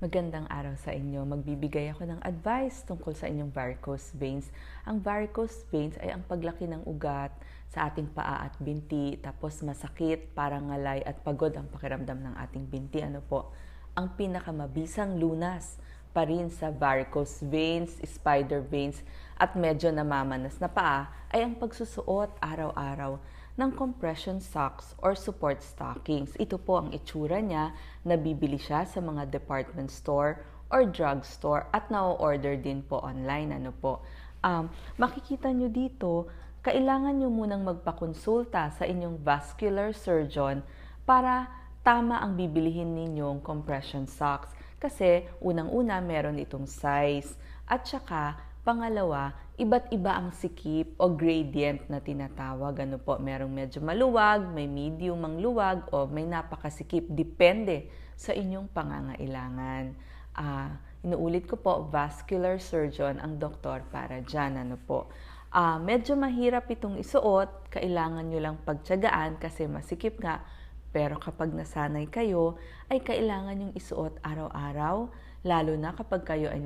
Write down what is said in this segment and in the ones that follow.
Magandang araw sa inyo. Magbibigay ako ng advice tungkol sa inyong varicose veins. Ang varicose veins ay ang paglaki ng ugat sa ating paa at binti, tapos masakit, parang ngalay at pagod ang pakiramdam ng ating binti. Ano po? Ang pinakamabisang lunas pa rin sa varicose veins, spider veins, at medyo namamanas na paa ay ang pagsusuot araw-araw ng compression socks or support stockings. Ito po ang itsura niya. Nabibili siya sa mga department store or drugstore at na-order din po online. Ano po? Um, makikita nyo dito, kailangan nyo munang magpakonsulta sa inyong vascular surgeon para tama ang bibilihin ninyong compression socks. Kasi unang-una meron itong size at saka Pangalawa, iba't iba ang sikip o gradient na tinatawag. Ano po, merong medyo maluwag, may medium ang luwag, o may napakasikip. Depende sa inyong pangangailangan. Uh, inuulit ko po, vascular surgeon ang doktor para dyan. Ano po. Uh, medyo mahirap itong isuot, kailangan nyo lang pagtsagaan kasi masikip nga pero kapag nasanay kayo, ay kailangan yung isuot araw-araw, lalo na kapag kayo ay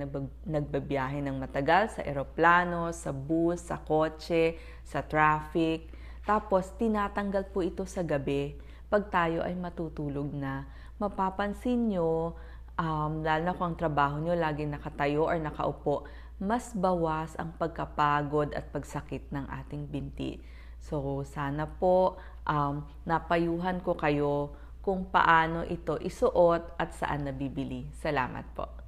nagbabiyahe ng matagal sa eroplano, sa bus, sa kotse, sa traffic. Tapos tinatanggal po ito sa gabi pag tayo ay matutulog na. Mapapansin nyo, um, lalo na kung ang trabaho nyo laging nakatayo or nakaupo, mas bawas ang pagkapagod at pagsakit ng ating binti. So, sana po um, napayuhan ko kayo kung paano ito isuot at saan nabibili. Salamat po.